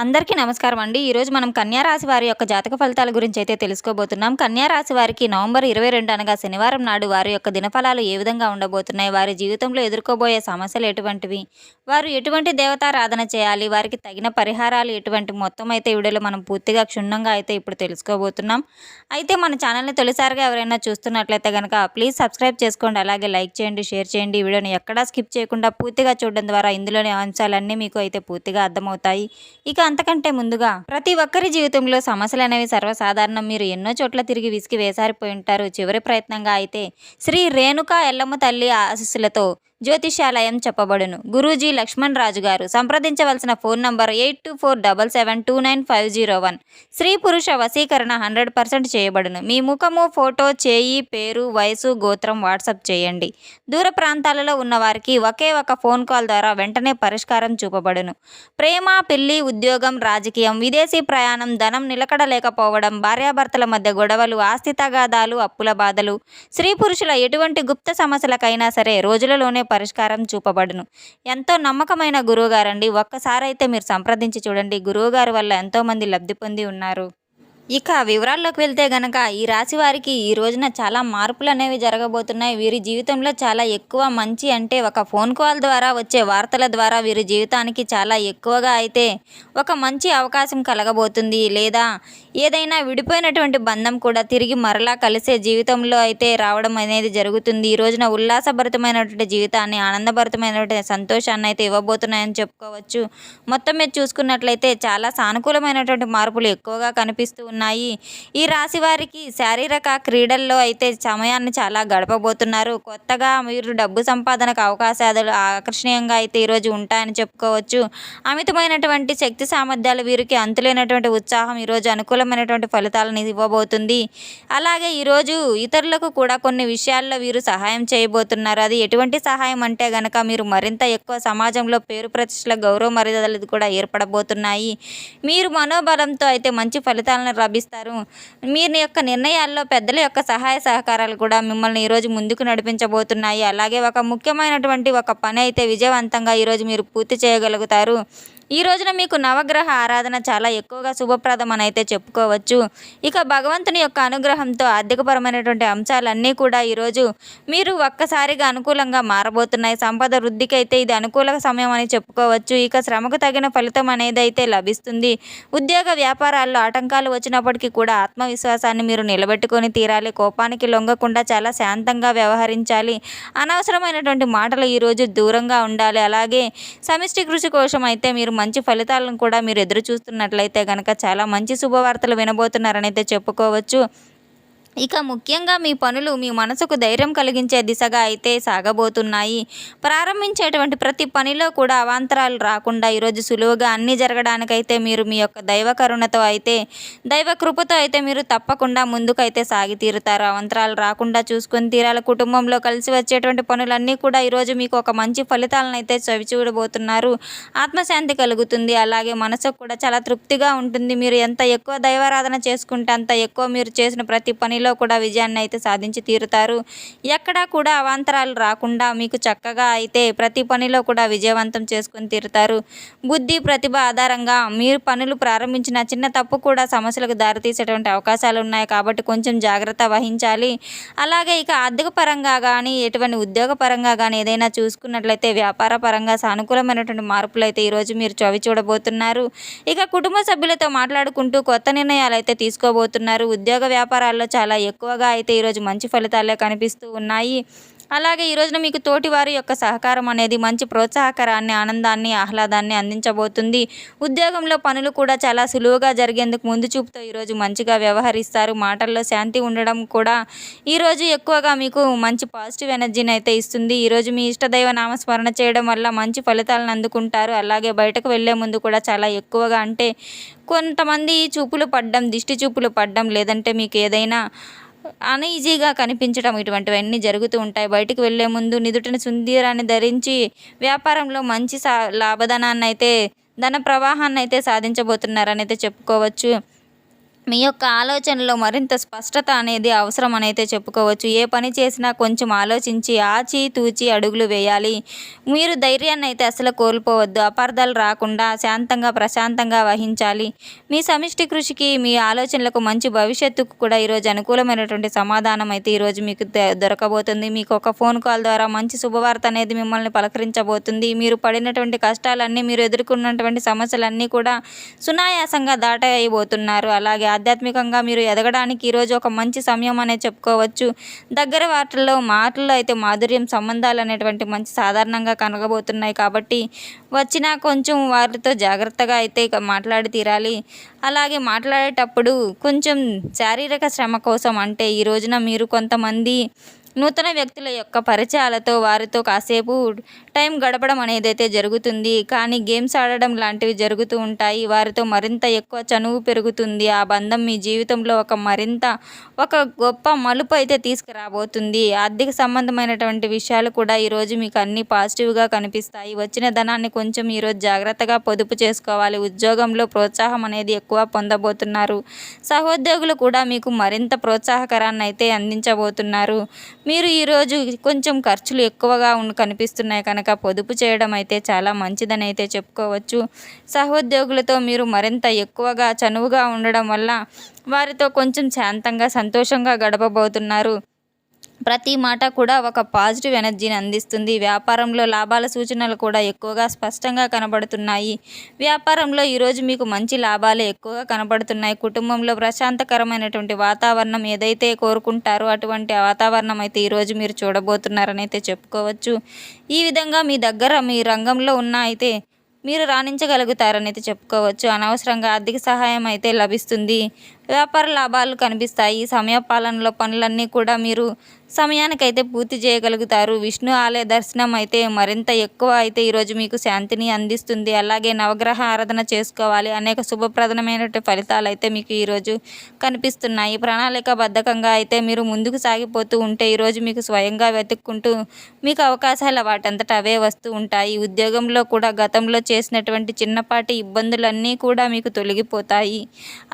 అందరికీ నమస్కారం అండి. ఈరోజు మనం కన్యారాశి వారి యొక్క జాతక ఫలితాల గురించి అయితే తెలుసుకోబోతున్నాం. కన్యా రాశి వారికి నవంబర్ ఇరవై రెండు అనగా శనివారం నాడు వారి యొక్క దినఫలాలు ఏ విధంగా ఉండబోతున్నాయి? వారి జీవితంలో ఎదుర్కోబోయే సమస్యలు ఎటువంటివి? వారు ఎటువంటి దేవతారాధన చేయాలి? వారికి తగిన పరిహారాలు ఎటువంటి? మొత్తం అయితే ఈ వీడియోలో మనం పూర్తిగా క్షుణ్ణంగా అయితే ఇప్పుడు తెలుసుకోబోతున్నాం. అయితే మన ఛానల్ని తొలిసారిగా ఎవరైనా చూస్తున్నట్లయితే కనుక ప్లీజ్ సబ్స్క్రైబ్ చేసుకోండి. అలాగే లైక్ చేయండి షేర్ చేయండి. ఈ వీడియోని ఎక్కడా స్కిప్ చేయకుండా పూర్తిగా చూడడం ద్వారా ఇందులోని అంశాలన్నీ మీకు అయితే పూర్తిగా అర్థమవుతాయి. ఇక అంతకంటే ముందుగా ప్రతి ఒక్కరి జీవితంలో సమస్యలు అనేవి సర్వసాధారణం. మీరు ఎన్నో చోట్ల తిరిగి విసిగి వేసారిపోయి ఉంటారు. చివరి ప్రయత్నంగా అయితే శ్రీ రేణుకా ఎల్లమ్మ తల్లి ఆశీస్సులతో జ్యోతిష్యాలయం చెప్పబడును. గురూజీ లక్ష్మణ్ రాజు గారు సంప్రదించవలసిన phone number eight two four double seven two nine five zero one. స్త్రీ పురుష వశీకరణ హండ్రెడ్ పర్సెంట్ చేయబడును. మీ ముఖము ఫోటో చేయి పేరు వయసు గోత్రం వాట్సాప్ చేయండి. దూర ప్రాంతాలలో ఉన్నవారికి ఒకే ఒక ఫోన్ కాల్ ద్వారా వెంటనే పరిష్కారం చూపబడును. ప్రేమ పెళ్ళి ఉద్యోగం రాజకీయం విదేశీ ప్రయాణం ధనం నిలకడ లేకపోవడం భార్యాభర్తల మధ్య గొడవలు ఆస్తి తగాదాలు అప్పుల బాధలు. స్త్రీ పురుషుల ఎటువంటి గుప్త సమస్యలకైనా సరే రోజులలోనే పరిష్కారం చూపబడును. ఎంతో నమ్మకమైన గురువుగారండి. ఒక్కసారైతే మీరు సంప్రదించి చూడండి. గురువుగారి వల్ల ఎంతోమంది లబ్ధి పొంది ఉన్నారు. ఇక వివరాల్లోకి వెళ్తే గనక ఈ రాశి వారికి ఈ రోజున చాలా మార్పులు అనేవి జరగబోతున్నాయి. వీరి జీవితంలో చాలా ఎక్కువ మంచి అంటే ఒక ఫోన్ కాల్ ద్వారా వచ్చే వార్తల ద్వారా వీరి జీవితానికి చాలా ఎక్కువగా అయితే ఒక మంచి అవకాశం కలగబోతుంది. లేదా ఏదైనా విడిపోయినటువంటి బంధం కూడా తిరిగి మరలా కలిసే జీవితంలో అయితే రావడం అనేది జరుగుతుంది. ఈ రోజున ఉల్లాసభరితమైనటువంటి జీవితాన్ని ఆనందభరితమైనటువంటి సంతోషాన్ని అయితే ఇవ్వబోతున్నాయని చెప్పుకోవచ్చు. మొత్తం మీద చూసుకున్నట్లయితే చాలా సానుకూలమైనటువంటి మార్పులు ఎక్కువగా కనిపిస్తూ ఉన్నాయి. ఈ రాశి వారికి శారీరక క్రీడల్లో అయితే సమయాన్ని చాలా గడపబోతున్నారు. కొత్తగా మీరు డబ్బు సంపాదనకు అవకాశాలు ఆకర్షణీయంగా అయితే ఈరోజు ఉంటాయని చెప్పుకోవచ్చు. అమితమైనటువంటి శక్తి సామర్థ్యాలు వీరికి అంతులేనటువంటి ఉత్సాహం ఈరోజు అనుకూలమైనటువంటి ఫలితాలను ఇవ్వబోతుంది. అలాగే ఈరోజు ఇతరులకు కూడా కొన్ని విషయాల్లో వీరు సహాయం చేయబోతున్నారు. అది ఎటువంటి సహాయం అంటే గనక మీరు మరింత ఎక్కువ సమాజంలో పేరు ప్రతిష్టల గౌరవ మర్యాదలు కూడా ఏర్పడబోతున్నాయి. మీరు మనోబలంతో అయితే మంచి ఫలితాలను లభిస్తారు. మీ యొక్క నిర్ణయాల్లో పెద్దల యొక్క సహాయ సహకారాలు కూడా మిమ్మల్ని ఈరోజు ముందుకు నడిపించబోతున్నాయి. అలాగే ఒక ముఖ్యమైనటువంటి ఒక పని అయితే విజయవంతంగా ఈరోజు మీరు పూర్తి చేయగలుగుతారు. ఈ రోజున మీకు నవగ్రహ ఆరాధన చాలా ఎక్కువగా శుభప్రదం అని అయితే చెప్పుకోవచ్చు. ఇక భగవంతుని యొక్క అనుగ్రహంతో ఆర్థికపరమైనటువంటి అంశాలన్నీ కూడా ఈరోజు మీరు ఒక్కసారిగా అనుకూలంగా మారబోతున్నాయి. సంపద వృద్ధికి అయితే ఇది అనుకూల సమయం అని చెప్పుకోవచ్చు. ఇక శ్రమకు తగిన ఫలితం అనేది అయితే లభిస్తుంది. ఉద్యోగ వ్యాపారాల్లో ఆటంకాలు వచ్చినప్పటికీ కూడా ఆత్మవిశ్వాసాన్ని మీరు నిలబెట్టుకొని తీరాలి. కోపానికి లొంగకుండా చాలా శాంతంగా వ్యవహరించాలి. అనవసరమైనటువంటి మాటలు ఈరోజు దూరంగా ఉండాలి. అలాగే సమిష్టి కృషి కోసం అయితే మీరు మంచి ఫలితాలను కూడా మీరు ఎదురు చూస్తున్నట్లయితే కనుక చాలా మంచి శుభవార్తలు వినబోతున్నారని అయితే చెప్పుకోవచ్చు. ఇక ముఖ్యంగా మీ పనులు మీ మనసుకు ధైర్యం కలిగించే దిశగా అయితే సాగబోతున్నాయి. ప్రారంభించేటువంటి ప్రతి పనిలో కూడా అవాంతరాలు రాకుండా ఈరోజు సులువుగా అన్ని జరగడానికైతే మీరు మీ యొక్క దైవ కరుణతో అయితే దైవ కృపతో అయితే మీరు తప్పకుండా ముందుకైతే సాగి తీరుతారు అవంతరాలు రాకుండా చూసుకొని తీరాల. కుటుంబంలో కలిసి వచ్చేటువంటి పనులన్నీ కూడా ఈరోజు మీకు ఒక మంచి ఫలితాలను అయితే చవి చూడబోతున్నారు ఆత్మశాంతి కలుగుతుంది. అలాగే మనసుకు కూడా చాలా తృప్తిగా ఉంటుంది. మీరు ఎంత ఎక్కువ దైవారాధన చేసుకుంటే అంత ఎక్కువ మీరు చేసిన ప్రతి పనిలో కూడా విజయాన్ని అయితే సాధించి తీరుతారు. ఎక్కడా కూడా అవాంతరాలు రాకుండా మీకు చక్కగా అయితే ప్రతి పనిలో కూడా విజయవంతం చేసుకొని తీరుతారు. బుద్ధి ప్రతిభ ఆధారంగా మీరు పనులు ప్రారంభించిన చిన్న తప్పు కూడా సమస్యలకు దారితీసేటువంటి అవకాశాలు ఉన్నాయి కాబట్టి కొంచెం జాగ్రత్త వహించాలి. అలాగే ఇక ఆర్థిక పరంగా కానీ ఎటువంటి ఉద్యోగ పరంగా కానీ ఏదైనా చూసుకున్నట్లయితే వ్యాపార పరంగా సానుకూలమైనటువంటి మార్పులు అయితే ఈరోజు మీరు చవి చూడబోతున్నారు. ఇక కుటుంబ సభ్యులతో మాట్లాడుకుంటూ కొత్త నిర్ణయాలు అయితే తీసుకోబోతున్నారు. ఉద్యోగ వ్యాపారాల్లో చాలా ఎక్కువగా అయితే ఈరోజు మంచి ఫలితాలే కనిపిస్తూ ఉన్నాయి. అలాగే ఈ రోజున మీకు తోటి వారి యొక్క సహకారం అనేది మంచి ప్రోత్సాహకరాన్ని ఆనందాన్ని ఆహ్లాదాన్ని అందించబోతుంది. ఉద్యోగంలో పనులు కూడా చాలా సులువుగా జరిగేందుకు ముందు చూపుతో ఈరోజు మంచిగా వ్యవహరిస్తారు. మాటల్లో శాంతి ఉండడం కూడా ఈరోజు ఎక్కువగా మీకు మంచి పాజిటివ్ ఎనర్జీని అయితే ఇస్తుంది. ఈరోజు మీ ఇష్టదైవ నామస్మరణ చేయడం వల్ల మంచి ఫలితాలను అందుకుంటారు. అలాగే బయటకు వెళ్ళే ముందు కూడా చాలా ఎక్కువగా అంటే కొంతమంది చూపులు పడ్డం దిష్టి చూపులు పడ్డం లేదంటే మీకు ఏదైనా అనఈజీగా కనిపించడం ఇటువంటివన్నీ జరుగుతూ ఉంటాయి. బయటికి వెళ్ళే ముందు నిదుటిని సుందీరాన్ని ధరించి వ్యాపారంలో మంచి సా లాభధనాన్ని అయితే ధన ప్రవాహాన్ని అయితే సాధించబోతున్నారని అయితే చెప్పుకోవచ్చు. మీ యొక్క ఆలోచనలో మరింత స్పష్టత అనేది అవసరం అనైతే చెప్పుకోవచ్చు. ఏ పని చేసినా కొంచెం ఆలోచించి ఆచి తూచి అడుగులు వేయాలి. మీరు ధైర్యాన్ని అయితే అసలు కోల్పోవద్దు. అపార్థాలు రాకుండా శాంతంగా ప్రశాంతంగా వహించాలి. మీ సమిష్టి కృషికి మీ ఆలోచనలకు మంచి భవిష్యత్తుకు కూడా ఈరోజు అనుకూలమైనటువంటి సమాధానం అయితే ఈరోజు మీకు ద- దొరకబోతుంది. మీకు ఒక ఫోన్ కాల్ ద్వారా మంచి శుభవార్త అనేది మిమ్మల్ని పలకరించబోతుంది. మీరు పడినటువంటి కష్టాలన్నీ మీరు ఎదుర్కొన్నటువంటి సమస్యలన్నీ కూడా సునాయాసంగా దాటైపోతున్నారు అలాగే ఆధ్యాత్మికంగా మీరు ఎదగడానికి ఈరోజు ఒక మంచి సమయం అనే చెప్పుకోవచ్చు. దగ్గర వాటిల్లో మాటల్లో అయితే మాధుర్యం సంబంధాలు అనేటువంటి మంచి సాధారణంగా కనగబోతున్నాయి కాబట్టి వచ్చినా కొంచెం వారితో జాగ్రత్తగా అయితే ఇక మాట్లాడి తీరాలి. అలాగే మాట్లాడేటప్పుడు కొంచెం శారీరక శ్రమ కోసం అంటే ఈ రోజున మీరు కొంతమంది నూతన వ్యక్తుల యొక్క పరిచయాలతో వారితో కాసేపు టైం గడపడం అనేది అయితే జరుగుతుంది. కానీ గేమ్స్ ఆడడం లాంటివి జరుగుతూ ఉంటాయి. వారితో మరింత ఎక్కువ చనువు పెరుగుతుంది. ఆ బంధం మీ జీవితంలో ఒక మరింత ఒక గొప్ప మలుపు అయితే తీసుకురాబోతుంది. ఆర్థిక సంబంధమైనటువంటి విషయాలు కూడా ఈరోజు మీకు అన్ని పాజిటివ్గా కనిపిస్తాయి. వచ్చిన ధనాన్ని కొంచెం ఈరోజు జాగ్రత్తగా పొదుపు చేసుకోవాలి. ఉద్యోగంలో ప్రోత్సాహం అనేది ఎక్కువ పొందబోతున్నారు. సహోద్యోగులు కూడా మీకు మరింత ప్రోత్సాహకరాన్ని అయితే అందించబోతున్నారు. మీరు ఈరోజు కొంచెం ఖర్చులు ఎక్కువగా ఉన్న కనిపిస్తున్నాయి కనుక పొదుపు చేయడం అయితే చాలా మంచిదని అయితే చెప్పుకోవచ్చు. సహోద్యోగులతో మీరు మరింత ఎక్కువగా చనువుగా ఉండడం వల్ల వారితో కొంచెం శాంతంగా సంతోషంగా గడపబోతున్నారు. ప్రతి మాట కూడా ఒక పాజిటివ్ ఎనర్జీని అందిస్తుంది. వ్యాపారంలో లాభాల సూచనలు కూడా ఎక్కువగా స్పష్టంగా కనబడుతున్నాయి. వ్యాపారంలో ఈరోజు మీకు మంచి లాభాలే ఎక్కువగా కనబడుతున్నాయి. కుటుంబంలో ప్రశాంతకరమైనటువంటి వాతావరణం ఏదైతే కోరుకుంటారో అటువంటి వాతావరణం అయితే ఈరోజు మీరు చూడబోతున్నారని అయితే చెప్పుకోవచ్చు. ఈ విధంగా మీ దగ్గర మీ రంగంలో ఉన్న అయితే మీరు రాణించగలుగుతారని అయితే చెప్పుకోవచ్చు. అనవసరంగా ఆర్థిక సహాయం అయితే లభిస్తుంది. వ్యాపార లాభాలు కనిపిస్తాయి. సమయపాలనలో పనులన్నీ కూడా మీరు సమయానికైతే పూర్తి చేయగలుగుతారు. విష్ణు ఆలయ దర్శనం అయితే మరింత ఎక్కువ అయితే ఈరోజు మీకు శాంతిని అందిస్తుంది. అలాగే నవగ్రహ ఆరాధన చేసుకోవాలి. అనేక శుభప్రదమైనటువంటి ఫలితాలు అయితే మీకు ఈరోజు కనిపిస్తున్నాయి. ప్రణాళికాబద్ధకంగా అయితే మీరు ముందుకు సాగిపోతూ ఉంటే ఈరోజు మీకు స్వయంగా వెతుక్కుంటూ మీకు అవకాశాలు వాటంతట అవే వస్తూ ఉంటాయి. ఉద్యోగంలో కూడా గతంలో చేసినటువంటి చిన్నపాటి ఇబ్బందులన్నీ కూడా మీకు తొలగిపోతాయి.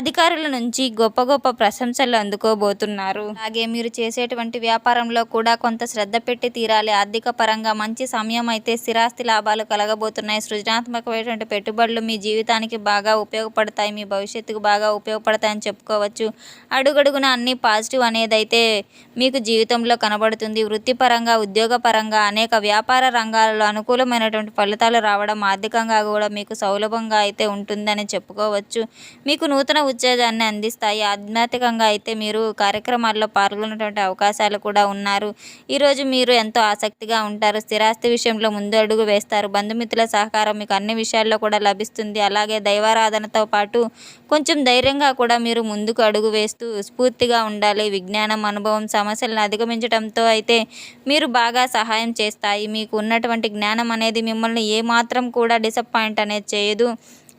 అధికారుల నుంచి గొప్ప గొప్ప ప్రశంసలు అందుకోబోతున్నారు. అలాగే మీరు చేసేటువంటి వ్యాపారంలో కూడా కొంత శ్రద్ధ పెట్టి తీరాలి. ఆర్థిక పరంగా మంచి సమయం అయితే స్థిరాస్తి లాభాలు కలగబోతున్నాయి. సృజనాత్మకమైనటువంటి పెట్టుబడులు మీ జీవితానికి బాగా ఉపయోగపడతాయి. మీ భవిష్యత్తుకు బాగా ఉపయోగపడతాయని చెప్పుకోవచ్చు. అడుగడుగున అన్ని పాజిటివ్ అనేది అయితే మీకు జీవితంలో కనబడుతుంది. వృత్తిపరంగా ఉద్యోగపరంగా అనేక వ్యాపార రంగాలలో అనుకూలమైనటువంటి ఫలితాలు రావడం ఆర్థికంగా కూడా మీకు సౌలభంగా అయితే ఉంటుందని చెప్పుకోవచ్చు. మీకు నూతన ఉత్తేజాన్ని అందిస్తాయి. ఆధ్యాత్మికంగా అయితే మీరు కార్యక్రమాల్లో పాల్గొనేటువంటి అవకాశాలు కూడా ఉన్నారు. ఈరోజు మీరు ఎంతో ఆసక్తిగా ఉంటారు. స్థిరాస్తి విషయంలో ముందు అడుగు వేస్తారు. బంధుమిత్రుల సహకారం మీకు అన్ని విషయాల్లో కూడా లభిస్తుంది. అలాగే దైవారాధనతో పాటు కొంచెం ధైర్యంగా కూడా మీరు ముందుకు అడుగు వేస్తూ స్ఫూర్తిగా ఉండాలి. విజ్ఞానం అనుభవం సమస్యలను అధిగమించడంతో అయితే మీరు బాగా సహాయం చేస్తాయి. మీకు ఉన్నటువంటి జ్ఞానం అనేది మిమ్మల్ని ఏమాత్రం కూడా డిసప్పాయింట్ అనేది చేయదు.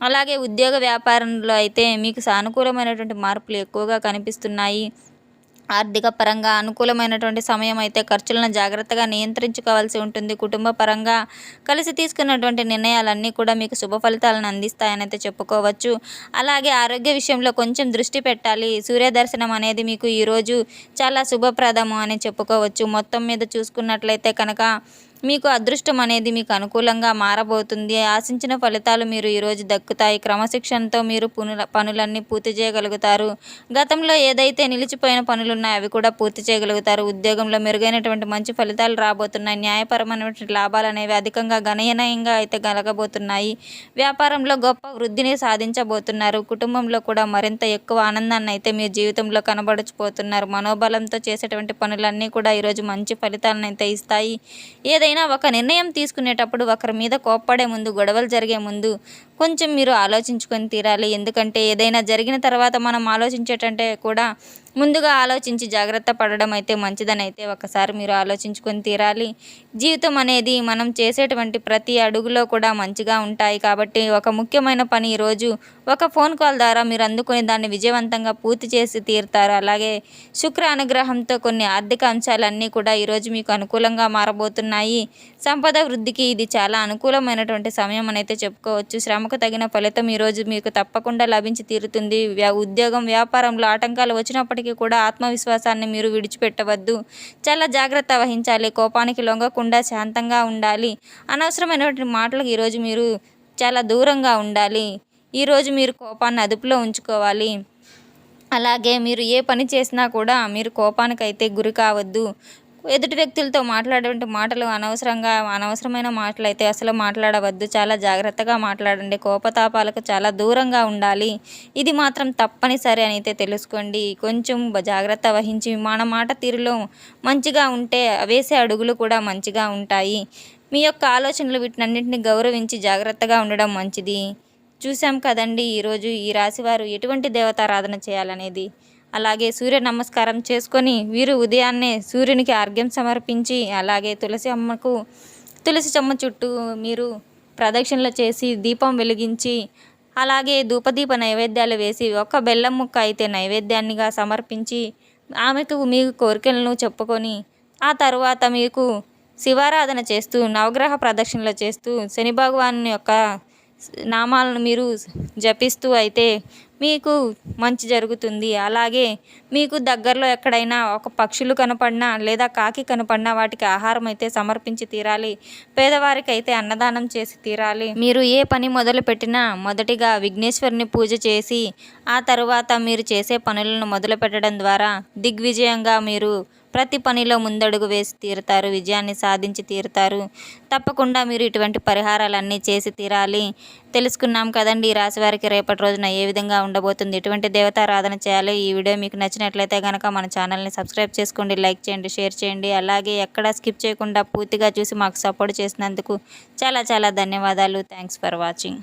అలాగే ఉద్యోగ వ్యాపారంలో అయితే మీకు సానుకూలమైనటువంటి మార్పులు ఎక్కువగా కనిపిస్తున్నాయి. ఆర్థిక పరంగా అనుకూలమైనటువంటి సమయం అయితే ఖర్చులను జాగ్రత్తగా నియంత్రించుకోవాల్సి ఉంటుంది. కుటుంబ పరంగా కలిసి తీసుకున్నటువంటి నిర్ణయాలన్నీ కూడా మీకు శుభ ఫలితాలను అందిస్తాయని అయితే చెప్పుకోవచ్చు. అలాగే ఆరోగ్య విషయంలో కొంచెం దృష్టి పెట్టాలి. సూర్య దర్శనం అనేది మీకు ఈరోజు చాలా శుభప్రదము అని చెప్పుకోవచ్చు. మొత్తం మీద చూసుకున్నట్లయితే కనుక మీకు అదృష్టం అనేది మీకు అనుకూలంగా మారబోతుంది. ఆశించిన ఫలితాలు మీరు ఈరోజు దక్కుతాయి. క్రమశిక్షణతో మీరు పనుల పనులన్నీ పూర్తి చేయగలుగుతారు. గతంలో ఏదైతే నిలిచిపోయిన పనులు ఉన్నాయో అవి కూడా పూర్తి చేయగలుగుతారు. ఉద్యోగంలో మెరుగైనటువంటి మంచి ఫలితాలు రాబోతున్నాయి. న్యాయపరమైనటువంటి లాభాలు అనేవి అధికంగా గణనీయంగా అయితే కలగబోతున్నాయి. వ్యాపారంలో గొప్ప వృద్ధిని సాధించబోతున్నారు. కుటుంబంలో కూడా మరింత ఎక్కువ ఆనందాన్ని అయితే మీ జీవితంలో కనబడచిపోతున్నారు మనోబలంతో చేసేటువంటి పనులన్నీ కూడా ఈరోజు మంచి ఫలితాలను అయితే ఇస్తాయి. ఏదైనా ఒక నిర్ణయం తీసుకునేటప్పుడు ఒకరి మీద కోప్పడే ముందు గొడవలు జరిగే ముందు కొంచెం మీరు ఆలోచించుకొని తీరాలి. ఎందుకంటే ఏదైనా జరిగిన తర్వాత మనం ఆలోచించేటంటే కూడా ముందుగా ఆలోచించి జాగ్రత్త పడడం అయితే మంచిదని అయితే ఒకసారి మీరు ఆలోచించుకొని తీరాలి. జీవితం అనేది మనం చేసేటువంటి ప్రతి అడుగులో కూడా మంచిగా ఉంటాయి కాబట్టి ఒక ముఖ్యమైన పని ఈరోజు ఒక ఫోన్ కాల్ ద్వారా మీరు అందుకుని దాన్ని విజయవంతంగా పూర్తి చేసి తీరుతారు. అలాగే శుక్ర అనుగ్రహంతో కొన్ని ఆర్థిక అంశాలన్నీ కూడా ఈరోజు మీకు అనుకూలంగా మారబోతున్నాయి. సంపద వృద్ధికి ఇది చాలా అనుకూలమైనటువంటి సమయం అని అయితే చెప్పుకోవచ్చు. శ్రమకు తగిన ఫలితం ఈరోజు మీకు తప్పకుండా లభించి తీరుతుంది. ఉద్యోగం వ్యాపారంలో ఆటంకాలు వచ్చినప్పటికీ కూడా ఆత్మవిశ్వాసాన్ని మీరు విడిచిపెట్టవద్దు. చాలా జాగ్రత్త వహించాలి. కోపానికి లొంగకుండా శాంతంగా ఉండాలి. అనవసరమైనటువంటి మాటలకు ఈరోజు మీరు చాలా దూరంగా ఉండాలి. ఈరోజు మీరు కోపాన్ని అదుపులో ఉంచుకోవాలి. అలాగే మీరు ఏ పని చేసినా కూడా మీరు కోపానికైతే గురి కావద్దు. ఎదుటి వ్యక్తులతో మాట్లాడేటువంటి మాటలు అనవసరంగా అనవసరమైన మాటలు అయితే అసలు మాట్లాడవద్దు. చాలా జాగ్రత్తగా మాట్లాడండి. కోపతాపాలకు చాలా దూరంగా ఉండాలి. ఇది మాత్రం తప్పనిసరి అని అయితే తెలుసుకోండి. కొంచెం జాగ్రత్త వహించి మన మాట తీరులో మంచిగా ఉంటే వేసే అడుగులు కూడా మంచిగా ఉంటాయి. మీ యొక్క ఆలోచనలు వీటినన్నింటినీ గౌరవించి జాగ్రత్తగా ఉండడం మంచిది. చూసాం కదండి ఈరోజు ఈ రాశివారు ఎటువంటి దేవతారాధన చేయాలనేది? అలాగే సూర్య నమస్కారం చేసుకొని వీరు ఉదయాన్నే సూర్యునికి అర్ఘ్యం సమర్పించి అలాగే తులసి అమ్మకు తులసి చెమ్మ చుట్టూ మీరు ప్రదక్షిణలు చేసి దీపం వెలిగించి అలాగే ధూపదీప నైవేద్యాలు వేసి ఒక బెల్లం ముక్క అయితే నైవేద్యాన్నిగా సమర్పించి ఆమెకు మీ కోరికలను చెప్పుకొని ఆ తరువాత మీకు శివారాధన చేస్తూ నవగ్రహ ప్రదక్షిణలు చేస్తూ శని భగవాన్ యొక్క నామాలను మీరు జపిస్తూ అయితే మీకు మంచి జరుగుతుంది. అలాగే మీకు దగ్గరలో ఎక్కడైనా ఒక పక్షులు కనపడినా లేదా కాకి కనపడినా వాటికి ఆహారం అయితే సమర్పించి తీరాలి. పేదవారికి అయితే అన్నదానం చేసి తీరాలి. మీరు ఏ పని మొదలు పెట్టినా మొదటిగా విఘ్నేశ్వరుని పూజ చేసి ఆ తరువాత మీరు చేసే పనులను మొదలు పెట్టడం ద్వారా దిగ్విజయంగా మీరు ప్రతి పనిలో ముందడుగు వేసి తీరుతారు విజయాన్ని సాధించి తీరుతారు. తప్పకుండా మీరు ఇటువంటి పరిహారాలన్నీ చేసి తీరాలి. తెలుసుకున్నాం కదండి ఈ రాశి వారికి రేపటి రోజున ఏ విధంగా ఉండబోతుంది ఇటువంటి దేవతారాధన చేయాలి ఈ వీడియో మీకు నచ్చినట్లయితే కనుక మన ఛానల్ని సబ్స్క్రైబ్ చేసుకోండి లైక్ చేయండి షేర్ చేయండి. అలాగే ఎక్కడా స్కిప్ చేయకుండా పూర్తిగా చూసి మాకు సపోర్ట్ చేసినందుకు చాలా చాలా ధన్యవాదాలు. Thanks for watching.